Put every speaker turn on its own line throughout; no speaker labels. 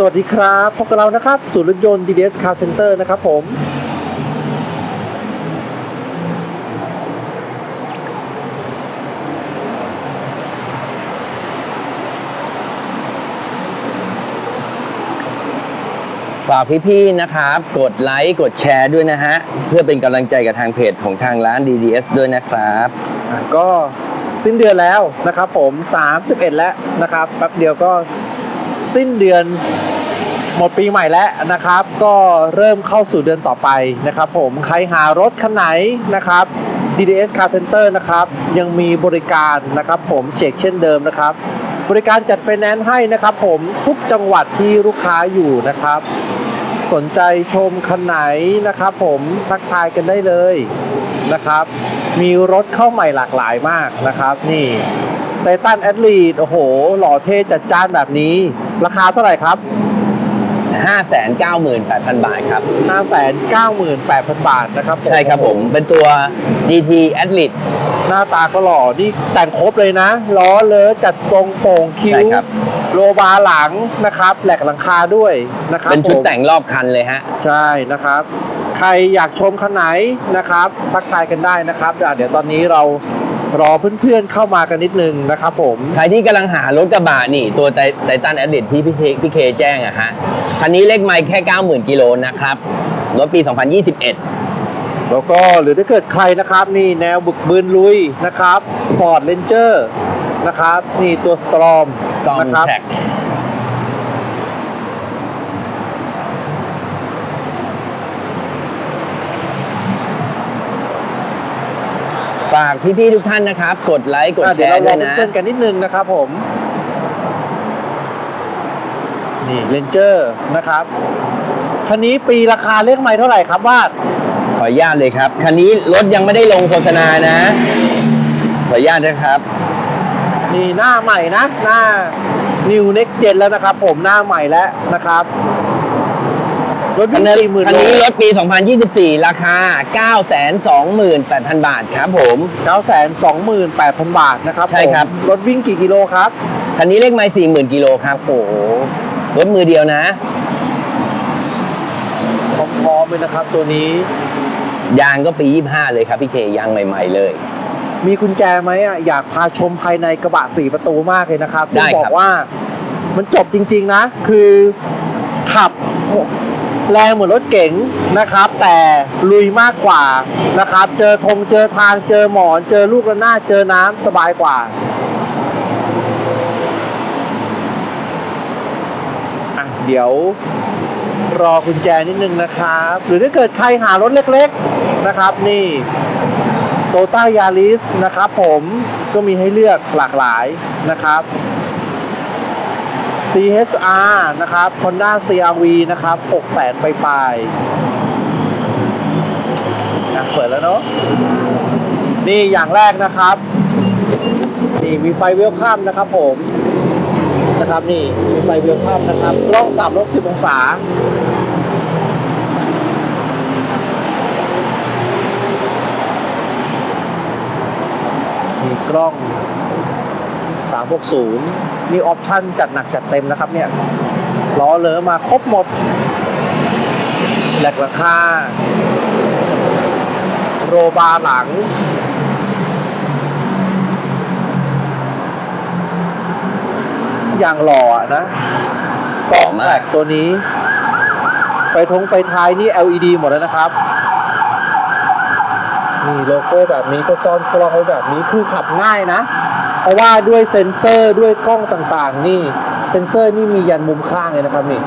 สวัสดีครับพบกับเรานะครับศูนย์รถยนต์ DDS Car Center นะครับผม
ฝากพี่ๆนะครับ กดไลค์กดแชร์ด้วยนะฮะ เพื่อเป็นกำลังใจกับทางเพจของทางร้าน DDS ด้วยนะครับ
ก็สิ้นเดือนแล้วนะครับผม 31 แล้วนะครับแป๊บเดียวก็สิ้นเดือน หมดปีใหม่แล้วนะครับ ก็เริ่มเข้าสู่เดือนต่อไปนะครับผมใครหารถคันไหนนะครับ DDS Car Center นะครับยังมีบริการนะครับผมเช็คเช่นเดิมนะครับ บริการจัดไฟแนนซ์ให้นะครับผมทุกจังหวัดที่ลูกค้าอยู่นะครับ สนใจชมคันไหนนะครับผมทักทายกันได้เลยนะครับ มีรถเข้าใหม่หลากหลายมากนะครับ นี่ไททันแอดลีดโอ้โห หล่อเท่จัดจ้านแบบนี้ ราคาเท่าไหร่ครับ
598,000 บาทครับ
598,000 บาทนะครับผม
ใช่ครับผม เป็นตัว GT Athlete
หน้าตาก็หล่อ นี่แต่งครบเลยนะ ล้อเลอะจัดทรงโป่งคิ้
ใช่
ว
ครับ
โลบาร์หลังนะครับ แหลกหลังคาด้วยนะครับ
เป็นชุด
ผม
แต่งรอบคันเลยฮะ
ใช่นะครับ ใครอยากชมคันไหนนะครับ ทักทายกันได้นะครับอะเดี๋ยวตอนนี้เรา รอเพื่อนๆเข้ามากันนิดนึงนะครับผม
ใครที่กำลังหารถกระบะนี่ ตัวไททันแอดดิที่พี่เคพี่เคแจ้งอะฮะคันนี้เลขไมล์แค่ 90,000กิโลนะครับรถปี 2021
แล้วก็หรือถ้าเกิดใครนะครับนี่แนวบึกบืนลุยนะครับ Ford Ranger นะครับนี่ตัว Storm
Storm
นะครับ
ฝากพี่ๆทุกท่านนะครับ กดไลค์กด
อะ
แช
เดี๋ยว
ร์
เรา
ด้
ล
ว
อยง
นะ
เพื่อนๆกันนิดนึงนะครับผม นี่ Ranger นะครับ คันนี้ปีราคาเลขไม่เท่าไหร่ครับวาด
ขออนุญาตเลยครับ คันนี้รถยังไม่ได้ลงโฆษณานะ ขออนุญาตนะครับ
นี่หน้าใหม่นะ หน้า New Next Gen แล้วนะครับ ผมหน้าใหม่แล้วนะครับ รถ
คั
วิ่
น
ง
นี้
สี่หมื่น
คัน
โล
นี้รถปี 2024 ราคา 928,000 บาทครับผม
เก้าแสนสองหมื่นแปดพันบาทนะครับ
ใช่ครับ
ผมรถวิ่งกี่กิโลครับ
คันนี้เลขไมล์40,000 กิโลครับ
โอ้โห
รถมือเดียวนะ
พร้อมๆเลยนะครับตัวนี้
ยางก็ปี 25 เลยครับพี่เคยางใหม่ ๆ เลย
มีกุญแจไหมอะอยากพาชมภายในกระบะสี่ประตูมากเลยนะครับซึ่ง
ได้
บอ
ครั
ก
บ
ว่ามันจบจริง ๆ นะ คือขับ แรงเหมือนรถเก๋งนะครับ แต่ลุยมากกว่านะครับ เจอธงเจอทางเจอหมอน เจอลูกระนาดเจอน้ำสบายกว่าอะเดี๋ยวรอกุญแจนิดนึงนะครับ หรือถ้าเกิดใครหารถเล็กๆนะครับ นี่โตต้ายาริสนะครับผมก็มีให้เลือกหลากหลายนะครับ CHR นะครับ Honda CRV นะครับ6แสนไปลายๆอะเปิดแล้วเนาะ นี่อย่างแรกนะครับ นี่มีไฟเวลคัมนะครับผมนะครับนี่มีไฟเวลคัมนะครับกล้อง360องศาีกล้อง 360 นี่ออปชั่นจัดหนักจัดเต็มนะครับเนี่ยล้อเลอะมาครบหมดแหลกราคาโรบาร์หลัง อย่างหล่อนะสตอ
อ
ม
มาก
แบกตัวนี้ ไฟทงไฟท้ายนี่ LED หมดแล้วนะครับนี่โลโก้แบบนี้ก็ซ่อนกล้องไว้แบบนี้คือขับง่ายนะ เพราะว่าด้วยเซ็นเซอร์ด้วยกล้องต่างๆ นี่เซ็นเซอร์นี่มียันมุมข้างเลยนะครับนี่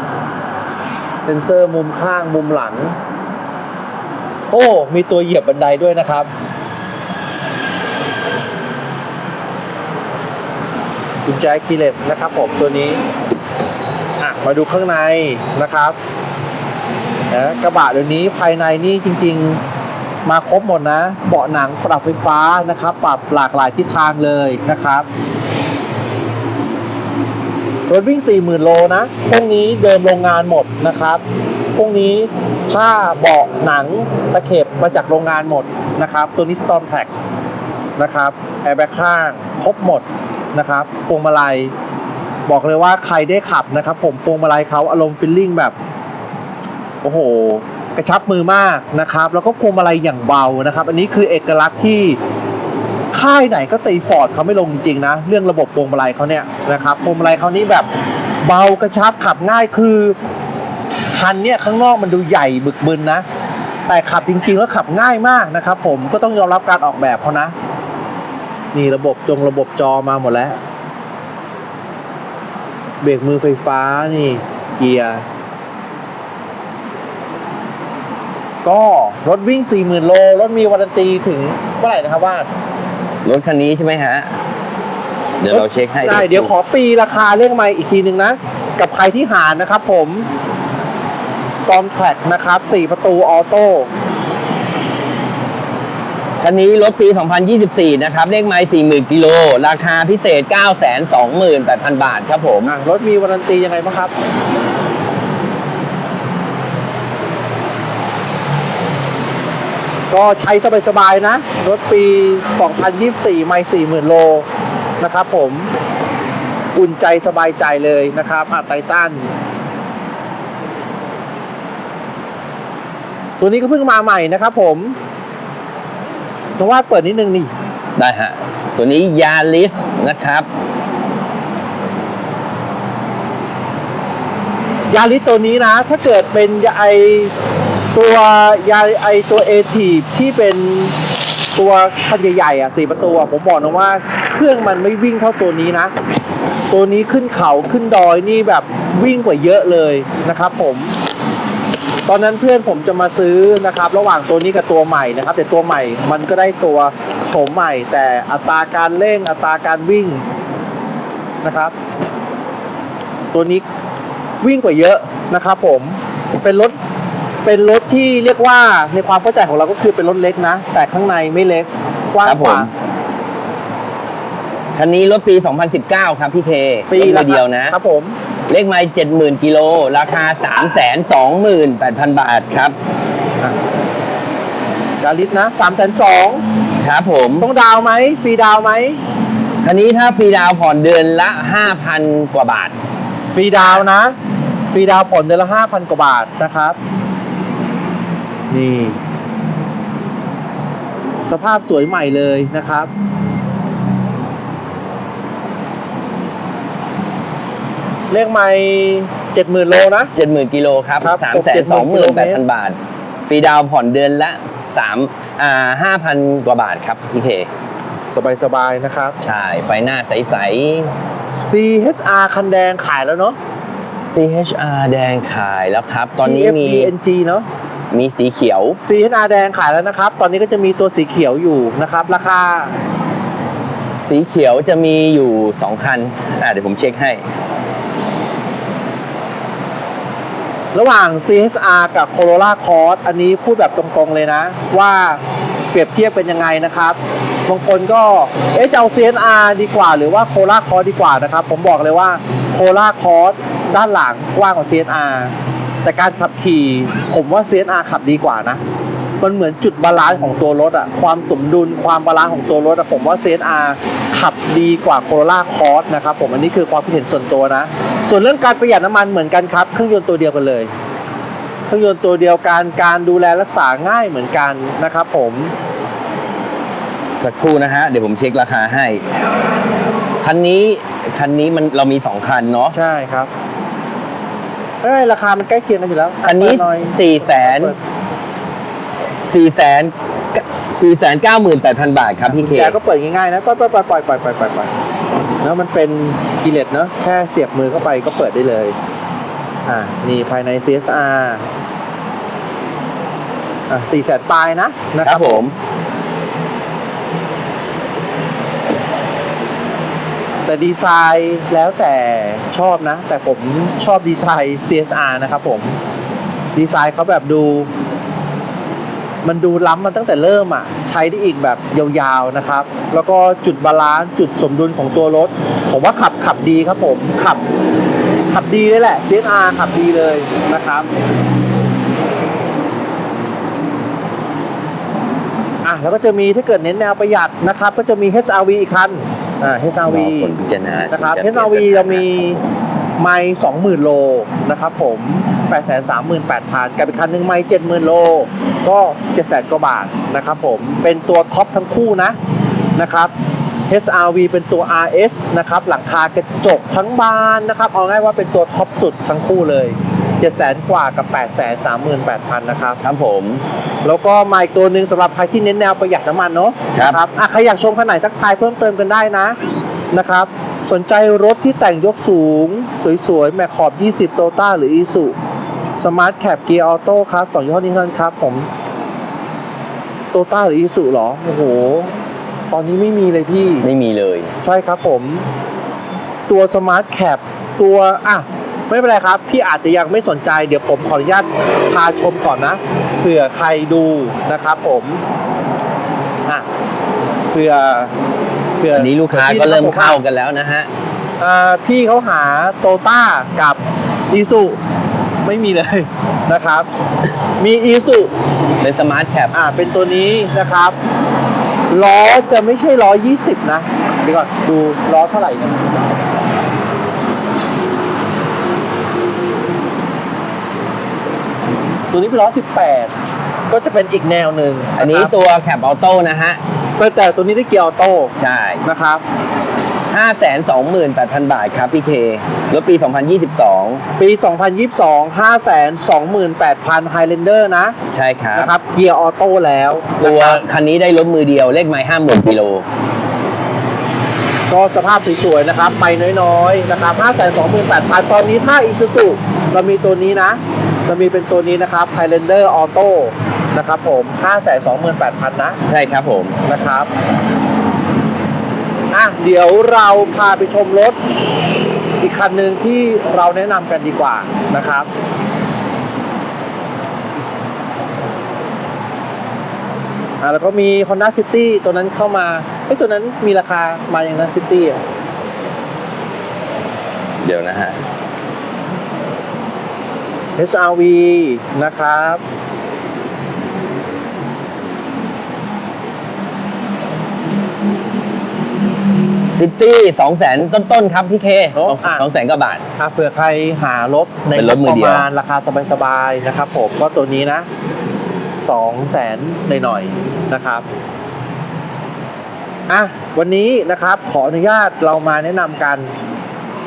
เซ็นเซอร์มุมข้างมุมหลัง โอ้มีตัวเหยียบบันไดด้วยนะครับ กุญแจคีเลสนะครับผมตัวนี้อะมาดูข้างในนะครับนะกระบะเดี๋ยวนี้ภายในนี่จริง ๆ มาครบหมดนะ เบาะหนังปรับไฟฟ้านะครับ ปรับหลากหลายทิศทางเลยนะครับรถวิ่ง 40,000 โลนะ พวกนี้เดิมโรงงานหมดนะครับ พวกนี้ผ้าเบาะหนังตะเข็บมาจากโรงงานหมดนะครับ ตัวนี้ Storm Pack นะครับแอร์แบ็กข้างครบหมดนะครับพวงมาลัย บอกเลยว่าใครได้ขับนะครับ ผมพวงมาลัยเขาอารมณ์ฟิลลิ่งแบบ โอ้โห กระชับมือมากนะครับ แล้วก็พวงมาลัยอย่างเบานะครับ อันนี้คือเอกลักษณ์ที่ค่ายไหนก็ตีฟอร์ดเขาไม่ลงจริงๆนะ เรื่องระบบพวงมาลัยเขาเนี่ยนะครับพวงมาลัยเขานี่แบบเบากระชับขับง่ายคือคันเนี่ยข้างนอกมันดูใหญ่บึกบึนนะ แต่ขับจริงๆแล้วขับง่ายมากนะครับ ผมก็ต้องยอมรับการออกแบบเขานะ นี่ระบบจงระบบจอมาหมดแล้ว เบรกมือไฟฟ้านี่เกียร์ ก็รถวิ่ง 40,000 โล รถมีวารันตีถึงเมื่อไหร่นะครับว่าน
รถคันนี้ใช่ไหมฮะ เดี๋ยวเราเช็คให้
ได้เดี๋ยวขอปีราคาเรื่องไม่อีกทีหนึ่งนะ กับใครที่หานะครับผม Storm Track นะครับ 4 ประตูออโต้
คันนี้รถปี 2024 นะครับ เลขไมล์40,000 กิโล ราคาพิเศษ 928,000 บาทครับผม
อะรถมีวารันตียังไงบ้างครับ ก็ใช้สบายๆนะ รถปี 2024 ไม่ 40,000 โลนะครับผมอุ่นใจสบายใจเลยนะครับอะไททันตัวนี้ก็เพิ่งมาใหม่นะครับผมนว่าเปิดนิดนึงนี่
ได้ฮะ ตัวนี้ยาริสนะครับ
ยาริสตัวนี้นะ ถ้าเกิดเป็นยาไอ ตัวยาไอตัวเอทีที่เป็นตัวคันใหญ่ๆอะสี่ประตูอะผมบอกนะว่าเครื่องมันไม่วิ่งเท่าตัวนี้นะ ตัวนี้ขึ้นเขาขึ้นดอยนี่แบบวิ่งกว่าเยอะเลยนะครับผม ตอนนั้นเพื่อนผมจะมาซื้อนะครับ ระหว่างตัวนี้กับตัวใหม่นะครับ แต่ตัวใหม่มันก็ได้ตัวโฉมใหม่ แต่อัตราการเร่งอัตราการวิ่งนะครับ ตัวนี้วิ่งกว่าเยอะนะครับ ผมเป็นรถ เป็นรถที่เรียกว่าในความเข้าใจของเราก็คือเป็นรถเล็กนะ แต่ข้างในไม่เล็กกว้าง
ครับ
ก
ผม
ว่า
คันนี้รถปี 2019 ครับพี่เค
ปี
รถ
ละ
มือเดียวนะ
ครับผม
เลขไมล์70,000กิโล ราคา 328,000 บาทครับ
ดาลิสนะสามแสนสอง
ครับผม
ต้องดาวน์ไหมฟรีดาวน์ไหม
คันนี้ถ้าฟรีดาวน์ผ่อนเดือนละ 5,000 กว่าบาท
ฟรีดาวน์นะฟรีดาวน์ผ่อนเดือนละห้าพันกว่าบาทนะครับ นี่ สภาพสวยใหม่เลยนะครับ เลขไม่เจ็ดหมื่นโลนะ
70,000กิโลครับ
ครับ
328,000บาท ฟรีดาวน์ผ่อนเดือนละ3อ่า5,000กว่าบาทครับพี่เค
สบายๆนะครับ
ใช่ ไฟหน้าใส
CHR คันแดงขายแล้วเนาะ
ๆ CHR แดงขายแล้วครับ ตอนนี้มี
TFDNG เนาะ
มีสีเขียว
CHR แดงขายแล้วนะครับ ตอนนี้ก็จะมีตัวสีเขียวอยู่นะครับ ราคา
สีเขียวจะมีอยู่ 2 คัน อ่าเดี๋ยวผมเช็คให้
ระหว่าง CHR กับ Corolla Cross อันนี้พูดแบบตรงๆเลยนะ ว่าเปรียบเทียบเป็นยังไงนะครับ บางคนก็ เอ๊ะจะเอา CHR ดีกว่าหรือว่า Corolla Cross ดีกว่านะครับ ผมบอกเลยว่า Corolla Cross ด้านหลังกว้างกว่า CHR แต่การขับขี่ผมว่า CHR ขับดีกว่านะ มันเหมือนจุดบาลานซ์ของตัวรถอะความสมดุลความบาลานซ์ของตัวรถอะผมว่า CHR ขับดีกว่า Corolla Cross นะครับผมอันนี้คือความคิดเห็นส่วนตัวนะ ส่วนเรื่องการประหยัดน้ำมันเหมือนกันครับ เครื่องยนต์ตัวเดียวกันเลยเครื่องยนต์ตัวเดียวกันการดูแลรักษาง่ายเหมือนกันนะครับผม
สักครู่นะฮะ เดี๋ยวผมเช็คราคาให้ คันนี้คันนี้มันเรามี2คันเนาะ
ใช่ครับ เอ้ยราคามันใกล้เคียงกันอยู่แล้ว
คันนี้
เปิดหน่อย
4 0 0 0 0
เปิด
4 0 0 0 4 9 8 0 0 0บาทครับพี่เค
แกก็เปิดง่ายๆนะปล่อยปล่อยปล่อยปล่อยปล่อยปล่อยปล่อยปล่อยแล้วมันเป็นกิเลสเนอะแค่เสียบมือเข้าไปก็เปิดได้เลย อ่านี่ภายใน CSR อะสี่แสนปลายนะนะ
ค
ค
รั
รั
บบผม
แต่ดีไซน์แล้วแต่ชอบนะ แต่ผมชอบดีไซน์ CSR นะครับผม ดีไซน์เขาแบบดู มันดูล้ำมาตั้งแต่เริ่มอะ ใช้ได้อีกแบบยาวๆนะครับ แล้วก็จุดบาลานซ์จุดสมดุลของตัวรถ ผมว่าขับขับดีครับผมขับขับดีเลยแหละ CSR ขับดีเลยนะครับอะแล้วก็จะมีถ้าเกิดเน้นแนวประหยัดนะครับ ก็จะมี HRV อีกคัน อ่า HRV
รอผลพิจารณา
นะครับ
ที่จะ
HRV
ปลี่ยนสถานะ
เรามีไม่สองหมื่นโลนะครับผมแปดแสนสามหมื่นแปดพันกับอีกคันหนึ่งไม่เจ็ดหมื่นโล ก็เจ็ดแสนกว่าบาทนะครับผมเป็นตัวท็อปทั้งคู่นะนะครับ HRV เป็นตัว RS นะครับ หลังคากระจกทั้งบานนะครับ เอาง่ายว่าเป็นตัวท็อปสุดทั้งคู่เลย 7 0 0 0 0กว่ากับ 8 3 8 0 0 0นะครับ
ครับผม
แล้วก็มาอีกตัวหนึ่งสำหรับใครที่เน้นแนวประหยัดน้ำมันเนาะ
ครับ
นะอะใครอยากชมคันไหนทักทายเพิ่มเติมกันได้นะนะครับ สนใจรถที่แต่งยกสูง สวยๆ แมคขอบ 20 โตต้าหรืออีสุสมาร์ทแคปเกียร์ออโต้ครับสองยี่ห้อนี้เท่านั้นครับผมโตต้าหรืออีสุหรอ โอ้โห ตอนนี้ไม่มีเลยพี่
ไม่มีเลย
ใช่ครับผม ตัวสมาร์ทแคปตัว อะ ไม่เป็นไรครับ พี่อาจจะยังไม่สนใจเดี๋ยวผมขออนุญาตพาชมก่อนนะเผื่อใครดูนะครับผมอะเผื่อเผื่อ
อันนี้ลูกค้า
พี่
ก็เริ่ม
นะคบ
เข้ากันแล้วนะฮะ
อ่าพี่เขาหาโตต้ากับอีสุไม่มีเลยนะครับ มีอีสุ
เป็นสมาร์ทแคป
อ่าเป็นตัวนี้นะครับล้อจะไม่ใช่ล้อ20 นะเดี๋ยวก่อนดูล้อเท่าไหร่เนี่ย ตัวนี้เป็นล้อ18 ก็จะเป็นอีกแนวหนึ่ง
อันนี้ะ
ครับ
ตัวแคปออโต้นะฮะ
แต่แต่ตัวนี้ได้เกียร์ออโต้
ใช่
นะครับ
528,000 บาทครับพี่เครถปี 2022
ปี 2022 528,000 Highlander นะ
ใช่ครับ
นะครับเกียร์ออโต้แล้ว
ตัว
นะครับ
คันนี้ได้รถมือเดียวเลขไม้50,000กิโล
ก็สภาพสวยๆนะครับไปน้อยๆนะครับ528,000 ตอนนี้ถ้าอีซูซูเรามีตัวนี้นะ เรามีเป็นตัวนี้นะครับ Highlander Auto นะครับผม 528,000 นะ
ใช่ครับผม
นะครับ อะ เดี๋ยวเราพาไปชมรถ อีกคันหนึ่งที่เราแนะนำกันดีกว่านะครับอะแล้วก็มี Honda City ตัวนั้นเข้ามาเอ้ยตัวนั้นมีราคามาอย่างนั้น City อะ
เดี๋ยวนะฮะ
SRV นะครับ
ซิตี้200,000ต้นๆครับพี่เค
โอ้อะ
2 200,000กว่าบาท
อะเผื่อใครหารถใน
เป็นรถมือ
ป
เดี
ระ
ยว
มาณราคาสบายๆนะครับผมก็ตัวนี้นะสองแสนหน่อยๆนะครับอะวันนี้นะครับขออนุญาตเรามาแนะนำกัน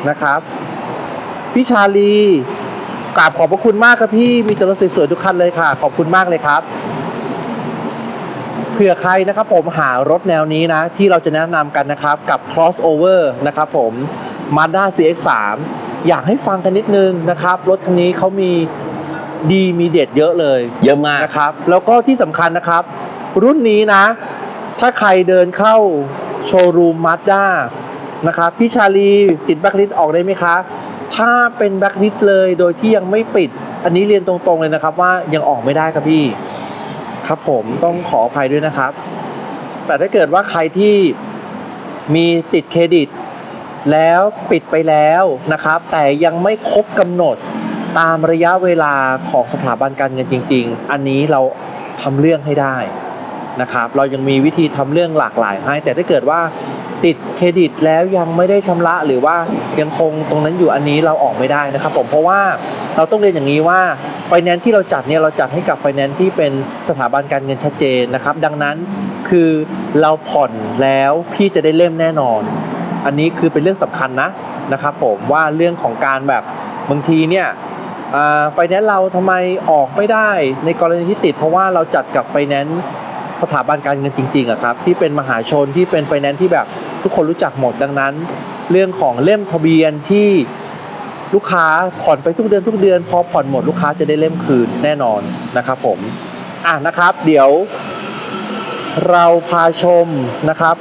นะครับ พี่ชาลี กราบขอบพระคุณมากครับพี่มีแต่รถสวยๆทุกคันเลยค่ะ ขอบคุณมากเลยครับ เผื่อใครนะครับผมหารถแนวนี้นะ ที่เราจะแนะนำกันนะครับกับ crossover นะครับผม Mazda CX-3 อยากให้ฟังกันนิดนึงนะครับ รถคันนี้เขามีดีมีเด็ดเยอะเลย
เยอะมาก
นะครับ แล้วก็ที่สำคัญนะครับ รุ่นนี้นะ ถ้าใครเดินเข้าโชว์รูม Mazda นะครับพี่ชาลีติดแบ็คลิสออกได้ไหมคะ ถ้าเป็นแบ็คลิสเลยโดยที่ยังไม่ปิด อันนี้เรียนตรงๆเลยนะครับ ว่ายังออกไม่ได้ครับพี่ ครับผมต้องขออภัยด้วยนะครับ แต่ถ้าเกิดว่าใครที่มีติดเครดิต แล้วปิดไปแล้วนะครับ แต่ยังไม่ครบกำหนดตามระยะเวลาของสถาบันการเงินจริง ๆ อันนี้เราทำเรื่องให้ได้นะครับ เรายังมีวิธีทำเรื่องหลากหลายให้ แต่ถ้าเกิดว่า ติดเครดิตแล้วยังไม่ได้ชำระหรือว่ายังคงตรงนั้นอยู่อันนี้เราออกไม่ได้นะครับผมเพราะว่าเราต้องเรียนอย่างนี้ว่าไฟแนนซ์ที่เราจัดเนี่ยเราจัดให้กับไฟแนนซ์ที่เป็นสถาบันการเงินชัดเจนนะครับ ดังนั้นคือเราผ่อนแล้วพี่จะได้เล่มแน่นอน อันนี้คือเป็นเรื่องสำคัญนะนะครับผมว่าเรื่องของการแบบบางทีเนี่ยไฟแนนซ์เราทำไมออกไม่ได้ในกรณีที่ติด เพราะว่าเราจัดกับไฟแนนซ์ สถาบันการเงินจริงๆอะครับที่เป็นมหาชนที่เป็นไฟแนนซ์ที่แบบทุกคนรู้จักหมดดังนั้น เรื่องของเล่มทะเบียนที่ลูกค้าผ่อนไปทุกเดือนทุกเดือน พอผ่อนหมดลูกค้าจะได้เล่มคืนแน่นอนนะครับผมอะนะครับ เดี๋ยว เราพาชมนะครับ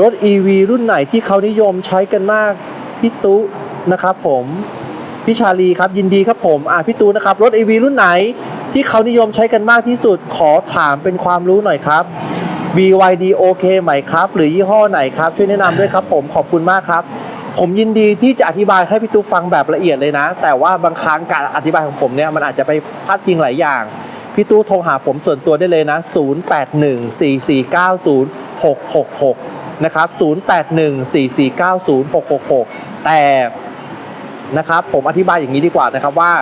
รถ EV รุ่นไหนที่เขานิยมใช้กันมากพี่ตุนะครับผมพี่ชาลีครับยินดีครับผมอ่าพี่ตูนะครับ รถ EV รุ่นไหน ที่เขานิยมใช้กันมากที่สุดขอถามเป็นความรู้หน่อยครับ BYD โอเคไหมครับ หรือยี่ห้อไหนครับ ช่วยแนะนำด้วยครับผมขอบคุณมากครับ ผมยินดีที่จะอธิบายให้พี่ตุ๊กฟังแบบละเอียดเลยนะ แต่ว่าบางครั้งการอธิบายของผมเนี่ยมันอาจจะไปพลาดพิงหลายอย่าง พี่พี่ตู้โทรหาผมส่วนตัวได้เลยนะ 0814490666 นะครับ 0814490666 แต่นะครับผมอธิบายอย่างนี้ดีกว่านะครับว่า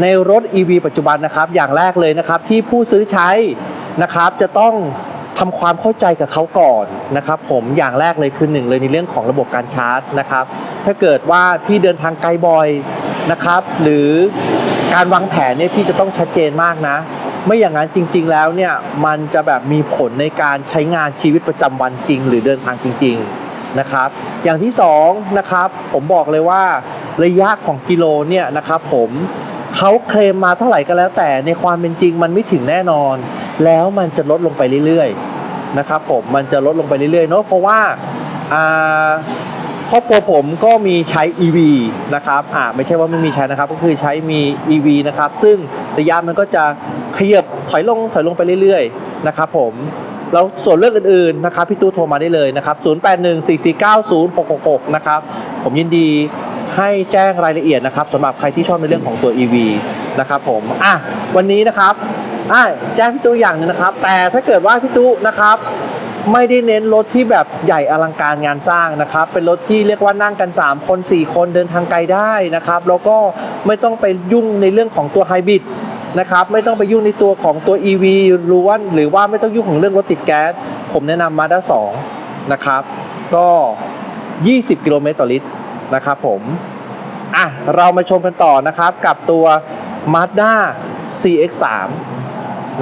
ในรถ EV ปัจจุบันนะครับ อย่างแรกเลยนะครับที่ผู้ซื้อใช้นะครับจะต้องทำความเข้าใจกับเขาก่อนนะครับ ผมอย่างแรกเลยคือหนึ่งเลยในเรื่องของระบบการชาร์จนะครับ ถ้าเกิดว่าพี่เดินทางไกลบ่อยนะครับ หรือการวางแผนเนี่ยพี่จะต้องชัดเจนมากนะ ไม่อย่างนั้นจริง ๆ แล้วเนี่ยมันจะแบบมีผลในการใช้งานชีวิตประจำวันจริง หรือเดินทางจริง ๆนะครับ อย่างที่สองนะครับผมบอกเลยว่าระยะของกิโลเนี่ยนะครับ ผม เขาเคลมมาเท่าไหร่ก็แล้ว แต่ในความเป็นจริงมันไม่ถึงแน่นอน แล้วมันจะลดลงไปเรื่อยๆนะครับผมมันจะลดลงไปเรื่อยๆเนาะเพราะว่าครอบครัวผมก็มีใช้ EV นะครับอ่าไม่ใช่ว่าไม่มีใช้นะครับ ก็คือใช้มี EV นะครับ ซึ่งระยะมันก็จะขยับถอยลงถอยลงไปเรื่อยๆ นะครับผม แล้วส่วนเรื่องอื่นๆนะครับพี่ตู้โทรมาได้เลยนะครับ 0814490666 นะครับ ผมยินดีให้แจ้งรายละเอียดนะครับสำหรับใครที่ชอบในเรื่องของตัว EV นะครับผมอะวันนี้นะครับอะแจ้งพี่ตู้อย่างหนึงนะครับ แต่ถ้าเกิดว่าพี่ตู้นะครับไม่ได้เน้นรถที่แบบใหญ่อลังการงานสร้างนะครับ เป็นรถที่เรียกว่านั่งกัน 3 คน 4 คนเดินทางไกลได้นะครับ แล้วก็ไม่ต้องไปยุ่งในเรื่องของตัวไฮบริด นะครับไม่ต้องไปยุ่งในตัวของตัว EV ล้วนหรือว่าไม่ต้องยุ่งของเรื่องรถติดแก๊ส ผมแนะนำมาด้า2นะครับก็ 20 กิโลเมตรต่อลิตรนะครับผมอะเรามาชมกันต่อนะครับกับตัว Mazda CX-3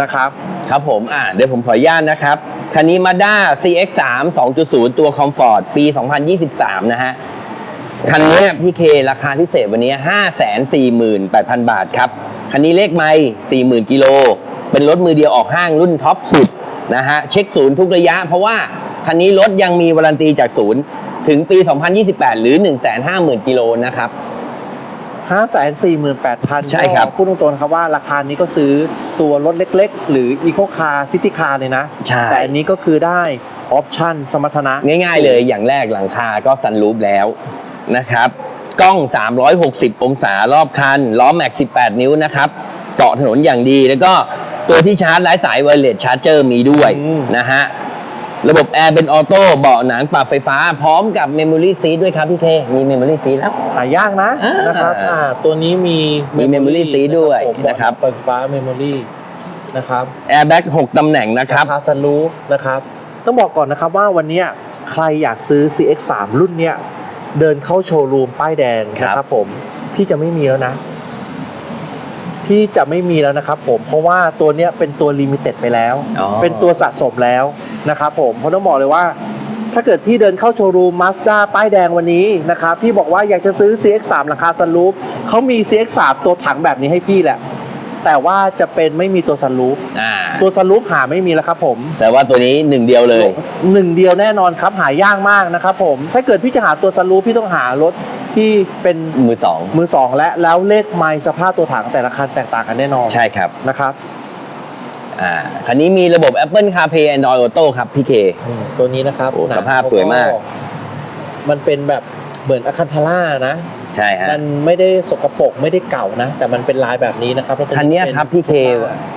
นะครับ
ครับผมอ่าเดี๋ยวผมขออนุญาตนะครับคันนี้ Mazda CX-3 2.0 ตัว Comfort ปี 2023 นะฮะคันนี้พี่เคราคาพิเศษวันนี้ 548,000 บาทครับ คันนี้เลขไม่40,000กิโล เป็นรถมือเดียวออกห้างรุ่นท็อปสุดนะฮะ เช็คศูนย์ทุกระยะ เพราะว่าคันนี้รถยังมีวารันตีจากศูนย์ถึงปี 2028 หรือ 150,000กิโลนะครับ
548,000
ใช่ครับ
ก็พูดตรงๆนะครับว่าราคานี้ก็ซื้อตัวรถเล็กๆ หรือ Eco Car City Car เลยนะ
ใช่
แต่อันนี้ก็คือได้ออปชั่นสมรรถนะ
ง่ายๆเลยอย่างแรกหลังคาก็ซันรูปแล้วนะครับ กล้อง 360 องศารอบคัน ล้อแม็ก 18 นิ้วนะครับ เกาะถนนอย่างดี แล้วก็ตัวที่ชาร์จไร้สายไวเลสชาร์จเจอร์มีด้วย
อืม
นะฮะ ระบบแอร์เป็นออโต้เบาะหนังปรับไฟฟ้า พร้อมกับเมมโมรี่ซีด้วยครับพี่เค มีเมมโมรี่ซีแล้ว
หายากนะ
อ่าน
นะครับอ่าตัวนี้มี
มี memory seat ด้วย
ผม
นะครับ
เปิดฟ้าเมมโมรี่นะครับ
แอร์แบ็ก6ตำแหน่งนะครับ
ราคาซันรูฟนะครับ ต้องบอกก่อนนะครับว่าวันเนี้ยใครอยากซื้อ CX3 รุ่นเนี้ย เดินเข้าโชว์รูมป้ายแดง
ครับ
นะครับผมพี่จะไม่มีแล้วนะพี่จะไม่มีแล้วนะครับผมเพราะว่าตัวเนี้ยเป็นตัวลิมิเต็ดไปแล้ว
อ๋อ
เป็นตัวสะสมแล้วนะครับผมเพราะต้องบอกเลยว่า ถ้าเกิดพี่เดินเข้าโชว์รูมมาสด้าป้ายแดงวันนี้นะครับพี่บอกว่าอยากจะซื้อ CX3 ราคาซันรูฟเขามี CX3 ตัวถังแบบนี้ให้พี่แหละ แต่ว่าจะเป็นไม่มีตัวซันรูฟ
อ่า
ตัวซันรูฟหาไม่มีแล้วครับผม
แต่ว่าตัวนี้หนึ่งเดียวเลย
หนึ่งเดียวแน่นอนครับหายากมากนะครับผม ถ้าเกิดพี่จะหาตัวซันรูฟพี่ต้องหารถที่เป็น
มือสอง
มือสองและแล้วเลขไมล์สภาพตัวถังแต่ละคันแตกต่างกันแน่นอน
ใช่ครับ
นะครับ
อ่าคันนี้มีระบบ Apple CarPlay Android Auto ครับพี่เค
อืมตัวนี้นะครับ
โอ้
หนัง
สภาพสวยมาก
มันเป็นแบบ เหมือนอะคันทาร่านะ
ใช่ฮะ
มันไม่ได้สกปรกไม่ได้เก่านะ แต่มันเป็นลายแบบนี้นะครับแล้วตัว
คันเนี้ย
ป็
ครับพี่เค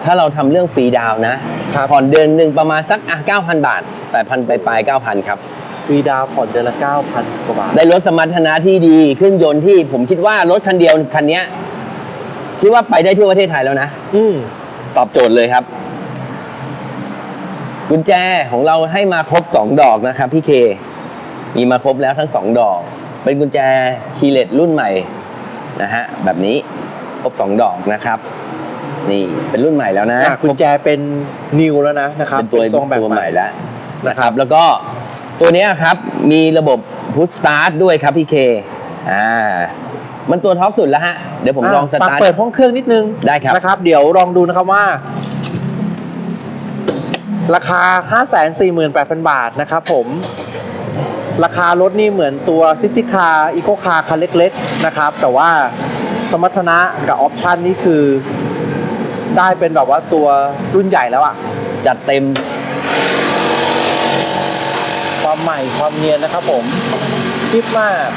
ถ้าเราทำเรื่องฟรีดาวน์นะ
ครับ
ผ่อนเดือนหนึ่งประมาณสักอะ9,000บาท8,000ไปปลายๆ9,000ครับ
ฟรีดาวน์ผ่อนเดือนละ9,000กว่าบาท
ได้รถสมรรถนะที่ดีเครื่องยนต์ที่ผมคิดว่ารถคันเดียวคันเนี้ยคิดว่าไปได้ทั่วประเทศไทยแล้วนะ
อืม
ตอบโจทย์เลยครับกุญแจของเราให้มาครบ2ดอกนะครับพี่เค มีมาครบแล้วทั้ง2ดอก เป็นกุญแจคีย์เลสรุ่นใหม่นะฮะแบบนี้ครบ2ดอกนะครับ นี่เป็นรุ่นใหม่แล้วนะ
อะกุญแจเป็นนิวแล้วนะนะครับ
เป็นตัว
ทรงแบบ
ตัว
ให
ให
ม่
ม่แล้ว
นะ
นะ
ค
ค
รั
รับบแล้วก็ตัวเนี้ยครับมีระบบพุชสตาร์ทด้วยครับพี่เคอ่ามันตัวท็อปสุดแล้วฮะเดี๋ยวผมลองส
ฝาก
ตาร์ท
เปิดห้องเครื่องนิดนึง
ได้ครับ
นะครับ เดี๋ยวลองดูนะครับว่า ราคา 548,000 บาทนะครับผม ราคารถนี่เหมือนตัวซิตี้คาร์อีโคคาร์คันเล็กๆนะครับ แต่ว่าสมรรถนะกับออปชันนี่คือ ได้เป็นแบบว่าตัวรุ่นใหญ่แล้วอะ
จัดเต็ม
ความใหม่ความเนียนนะครับผมคิดมาก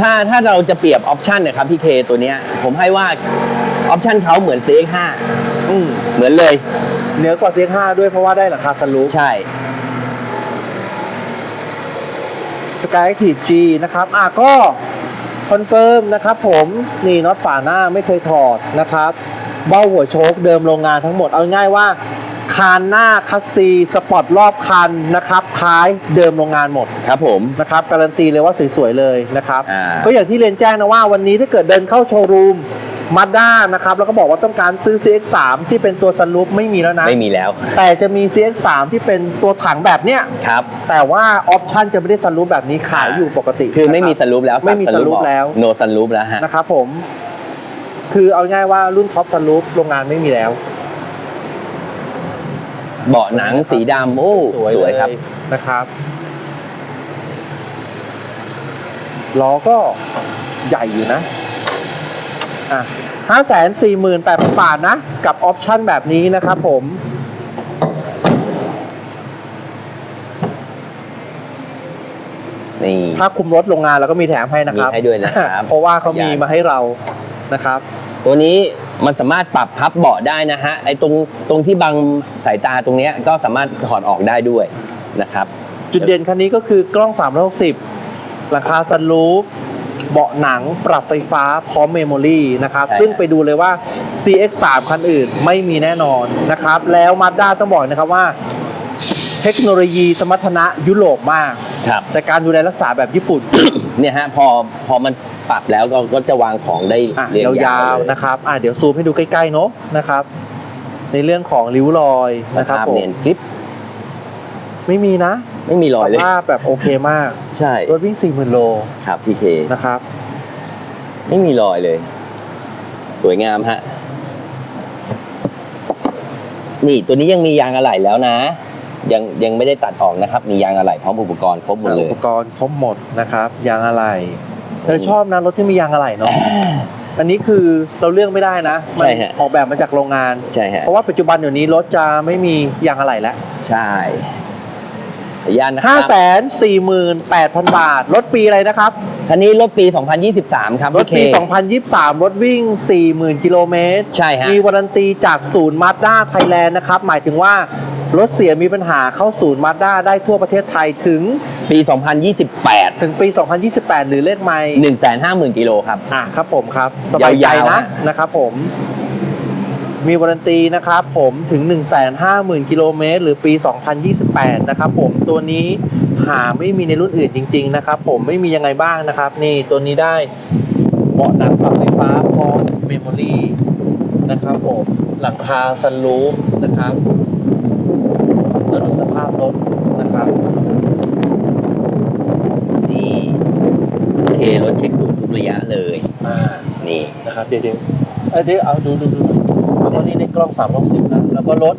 ถ้าถ้าเราจะเปรียบออปชันนะครับพี่เคตัวเนี้ย ผมให้ว่าออปชันเขาเหมือน CX5
อืม
เหมือนเลย
เหนือกว่า CX5 ด้วยเพราะว่าได้หลังคาสลูป
ใช่
Sky Active G นะครับอะก็คอนเฟิร์มนะครับผมนี่น็อตฝาหน้าไม่เคยถอดนะครับเบ้าหัวโชคเดิมโรงงานทั้งหมดเอาง่ายว่าคานหน้าคัสซีสปอร์ตรอบคันนะครับท้ายเดิมโรงงานหมด
ครับผม
นะครับการันตีเลยว่าสวยๆเลยนะครับ
อ่า
ก็อย่างที่เรียนแจ้งนะว่าวันนี้ถ้าเกิดเดินเข้าโชว์รูม มาด้านะครับ แล้วก็บอกว่าต้องการซื้อ CX3 ที่เป็นตัวซันรูปไม่มีแล้วนะ
ไม่มีแล้ว
แต่จะมี CX3 ที่เป็นตัวถังแบบเนี้ย
ครับ
แต่ว่าออปชันจะไม่ได้ซันรูปแบบนี้ขายอยู่ปกติ
คือไม่มี
นะ
ส
รับ
ลูปแล้ว
ไม่มี sunroof แล้ว
โนสลูปแล้วฮะ
นะครับผม คือเอาง่ายว่ารุ่นท็อปซันรูปโรงงานไม่มีแล้ว
เบาะหนังสีดำโอ้สวยครับ
เลยนะครับล้อก็ใหญ่อยู่นะ อะห้าแสนสี่หมื่นแปดพันบาทนะ กับออปชั่นแบบนี้นะครับผม
นี่
ถ้าคุมรถโรงงานเราก็มีแถมให้นะครับ
มีให้ด้วยนะครับ
เพราะว่าเขามีมาให้เรานะครับ
ตัวนี้มันสามารถปรับพับเบาะได้นะฮะไอ้ตรงตรงที่บังสายตาตรงเนี้ยก็สามารถถอดออกได้ด้วยนะครับ
จุดเด่นคันนี้ก็คือกล้อง 360 หลังคาซันรูฟ เบาะหนังปรับไฟฟ้าพร้อมเมมโมรีนะครับ
ใช่
ซึ่งไปดูเลยว่า CX3 คันอื่นไม่มีแน่นอนนะครับ แล้วมาด้าต้องบอกนะครับว่า เทคโนโลยีสมรรถนะยุโรปมาก
ครับ
แต่การดูแลรักษาแบบญี่ปุ่น
เนี่ยฮะพอพอมันปรับแล้วก็ก็จะวางของได้
อะ
เรียง
ยาว
เลย
ๆนะครับอะเดี๋ยวซูมให้ดูใกล้ๆเนาะนะครับ ในเรื่องของริ้วรอย
ส
นะครับ
ภาพ
ผม
เนียนกริป
ไม่มีนะ
ไม่มีรอย
ส
เลย
ภาพแบบโอเคมาก
ใช่
รถวิ่ง40,000โล
ครับพี่เค
นะครับ
ไม่มีรอยเลย สวยงามฮะ นี่ตัวนี้ยังมียางอะไหล่แล้วนะ ยังยังไม่ได้ตัดออกนะครับ มียางอะไหล่พร้อมอุปกรณ์ครบหมดเล
อุ
ย
ปกรณ์ครบหมดนะครับ ยางอะไหล่เธอชอบนะรถที่มียางอะไหล่เนาะอันนี้คือเราเลือกไม่ได้นะมั
ใช่ฮะ
ออกแบบมาจากโรงงาน
ใช่ฮะ
เพราะว่าปัจจุบันเดี๋ยวนี้รถจะไม่มียางอะไหล่แล้ว
ใช่ ขออนุญาตนะค
ห้า
รับ
แสนสี่หมื่นแปดพันบาท รถปีอะไรนะครับ
คันนี้รถปี 2023 ครับ
รถ
พี่
ปี
เค
2023 รถวิ่ง 40,000 กิโลเมตร
ใช่ฮะ
มีวารันตีจากศูนย์มาด้าไทยแลนด์นะครับ หมายถึงว่ารถเสียมีปัญหาเข้าศูนย์มาด้าได้ทั่วประเทศไทยถึง
ปี 2028
ถึงปี 2028 หรือเลขไม่
150,000 กิโลครับ
อะครับผมครับ สบายใจ
ยาวๆ
นะ
ฮะ
นะครับผม มีวารันตีนะครับผมถึง 150,000 กิโลเมตรหรือปี 2028 นะครับผมตัวนี้หาไม่มีในรุ่นอื่นจริง ๆ นะครับผมไม่มียังไงบ้างนะครับ นี่ตัวนี้ได้เบาะหนังปรับไฟฟ้าพร้อมเมมโมรีนะครับผมหลังคาซันรูฟนะครับแล้วดูสภาพรถนะครับ
นี่โอเครถเช็คศูนย์ทุกระยะเลย
อ่า
นี่
นะครับ เดี๋ยวเดี๋ยวเอ้ยเดี๋ยวเอาดูดูดู ตอนนี้ในกล้อง3 6 0นะแล้วก็รถ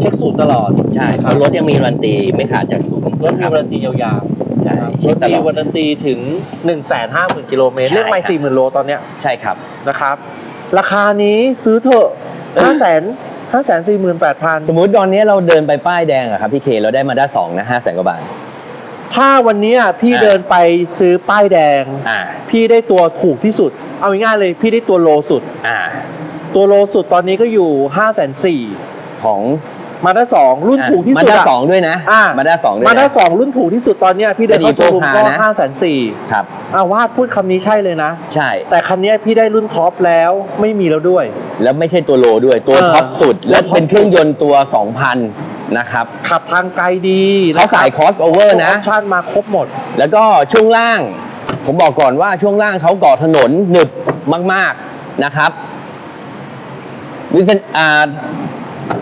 เช็คศูนย์ตลอด
ใช่เพราะรถยังมีรันตีไม่ขาดจากศูนย์
รถมี
นะคบ
วารันตียาวๆ
ใช่
นะครับ
เช็
ร
ค
ถ
ตลอด
มีวารันตีถึง 1 5 0 0 0 0กิโลเมตร
ใช่
เรียกไม่
ครับ
40,000โลตอนเนี้ย
ใช่ครับ
นะครับ ราคานี้ซื้อเถอะ5 0 0 0 0 5 4 8 0 0
สมมุติตอนนี้เราเดินไปป้ายแดงอะครับพี่เคเราได้มาได้สองนะห้าแสนกว่าบาท
0ถ้าวันเนี้ยพี่
อ่า
เดินไปซื้อป้ายแดง
อ่า
พี่ได้ตัวถูกที่สุด เอาง่ายๆเลยพี่ได้ตัวโลสุด
อ่า
ตัวโลสุดตอนนี้ก็อยู่5 4 0 0 0
ของ
มาด้าสองรุ่นถูกที่
มา
สุด
ด้า
อะ
สองด้วยนะ
อ่า
มาด้าสองด้วย
มา
นะ
ด้าสองรุ่นถูกที่สุดตอนเนี้ยพี่เดินเข้าโชว์รูมก็
เป็น Evo Car นะ
ห้าแสนสี่
ครับ
อ้าววาดพูดคำนี้ใช่เลยนะ
ใช่
แต่คันเนี้ยพี่ได้รุ่นท็อปแล้วไม่มีแล้วด้วย
แล้วไม่ใช่ตัวโลด้วยตัว
เออ
ท็อปสุด และ
แล้วท็อป
เป็นเครื่องยนต์ตัว 2,000 นะครับ
ขับทางไกลดี
เขาสาย crossover นะ
ออปชั่นมาครบหมด
แล้วก็ช่วงล่าง ผมบอกก่อนว่าช่วงล่างเขาก่อถนนหนึบมากๆนะครับ วิสัยอ่า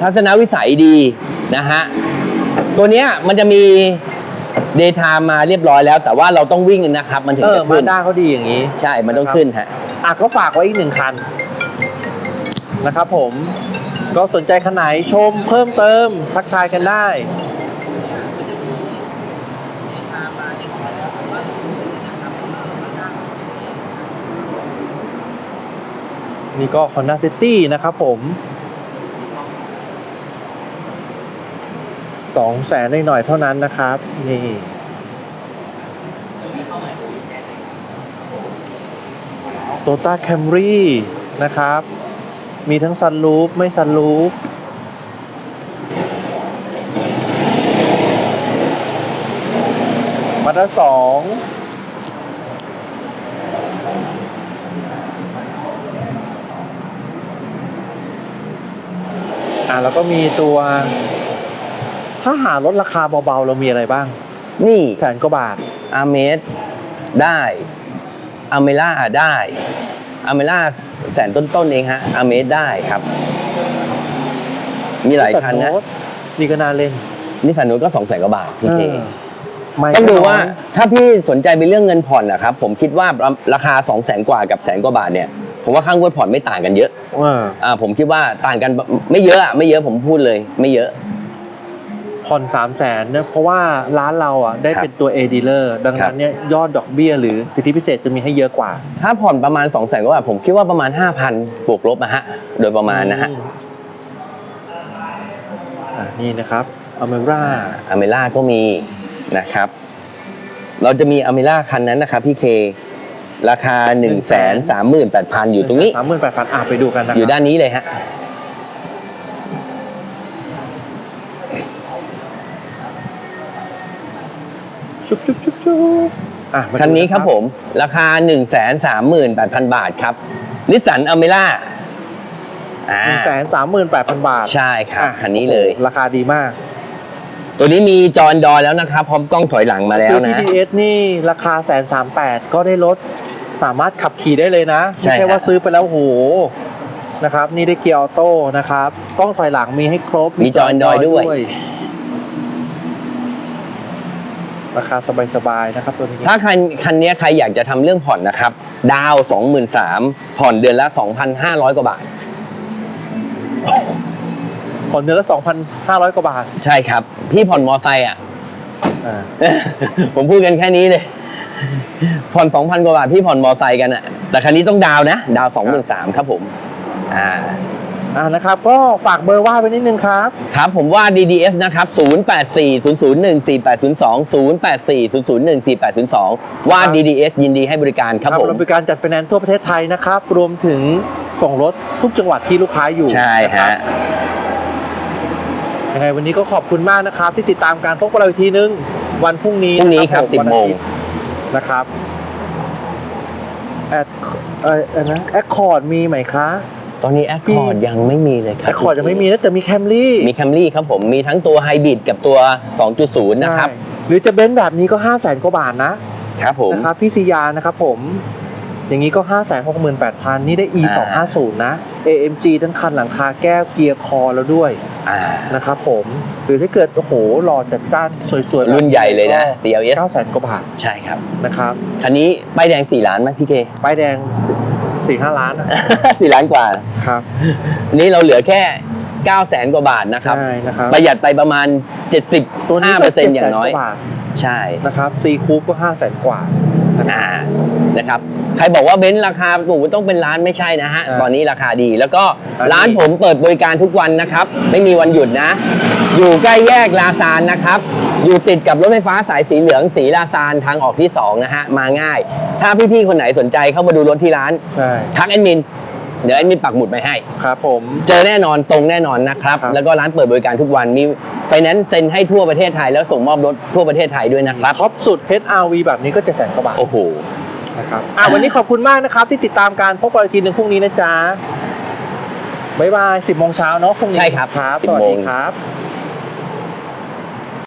ทัศนวิสัยดีนะฮะ ตัวเนี้ยมันจะมีเดทามาเรียบร้อยแล้ว แต่ว่าเราต้องวิ่งนะครับ มันถึง
เออ
จะ
มา
ขึ้น
ด้าเขาดีอย่างนี้
ใช่ มันต้อง
นะครับ
ขึ้นฮะ
อะก็ฝากไว้อีกหนึ่งคันนะครับผมก็สนใจคันไหนชมเพิ่มเติมทักทายกันได้ นี่ก็ Honda City นะครับผมสองแสนหน่อยๆเท่านั้นนะครับ นี่ โตต้าแคมรี่นะครับ มีทั้งซันรูฟไม่ซันรูฟมาด้าสอง อ่าแล้วก็มีตัว ถ้าหารถราคาเบาๆ เรามีอะไรบ้าง
นี่
แสนกว่าบาท
อาเมสได้อเมล่าได้อเมล่าแสนต้นๆเองฮะอาเมสได้ครับ มีหลายคันนะ
Nissan Note นี่ก็น่าเล่น
นิสสันโนก็สองแสนกว่าบาทพี่เค
เออไม่
ต้องดูว่า
น้ย
ถ้าพี่สนใจไปเรื่องเงินผ่อนนะครับ ผมคิดว่าราคา2 0 0แสนกว่ากับแสนกว่าบาทเนี่ย ผมว่าข้างงวดผ่อนไม่ต่างกันเยอะ
ว่า
อ่าผมคิดว่าต่างกันไม่เยอะอะไม่เยอะผมพูดเลย ไม่เยอะ
ผ่อนสามแสนเนี่ยเพราะว่าร้านเราอะได้
ครับ
เป็นตัว A dealer ดัง
ครั
นั้
บ
นเนี่ยยอดดอกเบี้ยหรือสิทธิพิเศษจะมีให้เยอะกว่า
ถ้าผ่อนประมาณ2 0 0แสนกว่าบาทผมคิดว่าประมาณ 5,000บวกลบนะฮะโดยประมาณนะฮะ
อืมอ่านี่นะครับอเมร่า
อเมล่าก็มีนะครับ เราจะมีอเมล่าคันนั้นนะครับพี่เค ราคา 1 3 8 0 0 0 อยู่ตรงนี้
สามหมื่นแปดพันอะไปดูกันนะครับ
อยู่ด้านนี้เลยฮะ
ชุบชุบชุบชุบอะมาดู
คันนี้ครับผม ราคา 1 3 8 0 0 0 บาทครับนิสสันอเมล่าอ่า
หนึ่งแสนสามหมื่นแปดพันบาท
ใช่ครับ
อะ
คันนี้เลย
โอ้โหราคาดีมาก
ตัวนี้มีจอดอแล้วนะครับพร้อมกล้องถอยหลังมาแล้ว
ซื้อ
นะ
TPS นี่ราคาแสนสามแปดก็ได้รถสามารถขับขี่ได้เลยนะ
ใช่
ไม่ใช่
ครับ
ว่าซื้อไปแล้วโหนะครับ นี่ได้เกียร์ออโต้นะครับกล้องถอยหลังมีให้ครบ
มีจอ Android ด้วย
ราคาสบายๆนะครับตัวนี้
ถ้าคันคันนี้ใครอยากจะทำเรื่องผ่อนนะครับ ดาว 23,000ผ่อนเดือนละ 2,500 กว่าบาท
ผ่อนเดือนละ2,500 กว่าบาท
ใช่ครับ พี่ผ่อนมอไซค์อะ
อ่า
ผมพูดกันแค่นี้เลย ผ่อน2,000กว่าบาทพี่ผ่อนมอไซค์กันอะ แต่คันนี้ต้องดาวนะ ดาว23,000ครับผม อ่า
อ่านะครับ ก็ฝากเบอร์ว่าไว้นิดนึงครับ
ครับผมว่า DDS นะครับ 0840014802 0840014802 ว่า
ครับ
DDS ยินดีให้บริการครับผม
เราบริการจัดไฟแนนซ์ทั่วประเทศไทยนะครับ รวมถึงส่งรถทุกจังหวัดที่ลูกค้าอยู่
ใช่
นะครับ
ฮะ
ยังไงวันนี้ก็ขอบคุณมากนะครับ ที่ติดตามการพบกับเราอีกทีนึง วันพรุ่งนี้
พรุ่งนี้
นะครับ
10
วันอา
โมง
ทิตย์นะครับแอดเออเออนะแอคคอร์ดมีไหมคะ
ตอนนี้ Accord ยังไม่มีเลยครับ
แอคคอร์ดยังไม่มีนะแต่มีแคมรี่
มี Camry ครับผมมีทั้งตัวไฮบริดกับตัว 2.0 นะครับ
หรือจะเบนซ์แบบนี้ก็5 0 0แสนกว่าบาทนะ
ครับผม
นะครับพี่ซียานะครับผม อย่างนี้ก็ 5 6 8 0 0 0 นี่ได้ e 2 5 0นะ AMG ทั้งคันหลังคาแก้วเกียร์คอแล้วด้วย
อ่า
นะครับผม หรือถ้าเกิด โอ้โหหล่อจัดจ้านสวยๆ
รุ่นใหญ่เลยนะ CLS
9 0 0 0 0กว่าบาท
ใช่ครับ
นะครับ
คันนี้ป้ายแดง 4 ล้านไหมพี่เค
ป้ายแดงสี่ห้าล้านนะ
4ล้านกว่า
ครับ
อันนี้เราเหลือแค่9แสนกว่าบาทนะครับ
ใช่นะครับ
ประหยัดไปประมาณ
ตัวนี้
75
ก็
เปอร์เซ็น
เจ็ด
ต์อ
แส
ย่านงน้อย
กว่าบาท
ใช่
นะครับซีคูปก็5 0 0แสนกว่านะครับ
อ่านะครับใครบอกว่าเบนซ์ราคาถูกต้องเป็นล้านไม่ใช่นะฮะ
อ่า
ตอนนี้ราคาดีแล้วก็
อันนี้
ร้านผมเปิดบริการทุกวันนะครับ ไม่มีวันหยุดนะ อยู่ใกล้แยกลาซานนะครับ อยู่ติดกับรถไฟฟ้าสายสีเหลืองสีลาซานทางออกที่2นะฮะมาง่าย ถ้าพี่ๆคนไหนสนใจเข้ามาดูรถที่ร้าน
ใช่
ทักแอดมิน เดี๋ยวแอดมินปักหมุดไปให้
ครับผม
เจอแน่นอนตรงแน่นอนนะครับ
ครับ
แล้วก็ร้านเปิดบริการทุกวันมีไฟแนนซ์เซ็นให้ทั่วประเทศไทยแล้วส่งมอบรถทั่วประเทศไทยด้วยนะครับ
ท็อปสุด HRV แบบนี้ก็จะแสนกว่าบาท
โอ้โห
นะครับอะวันนี้ขอบคุณมากนะครับที่ติดตามการพบกันอีกทีหนึ่งพรุ่งนี้นะจ๊ะบ๊ายบาย10โมงเช้าเนาะพรุ่งนี้
ใช่ครับ
ครับ
10
สวัสดี
โมง
ครับ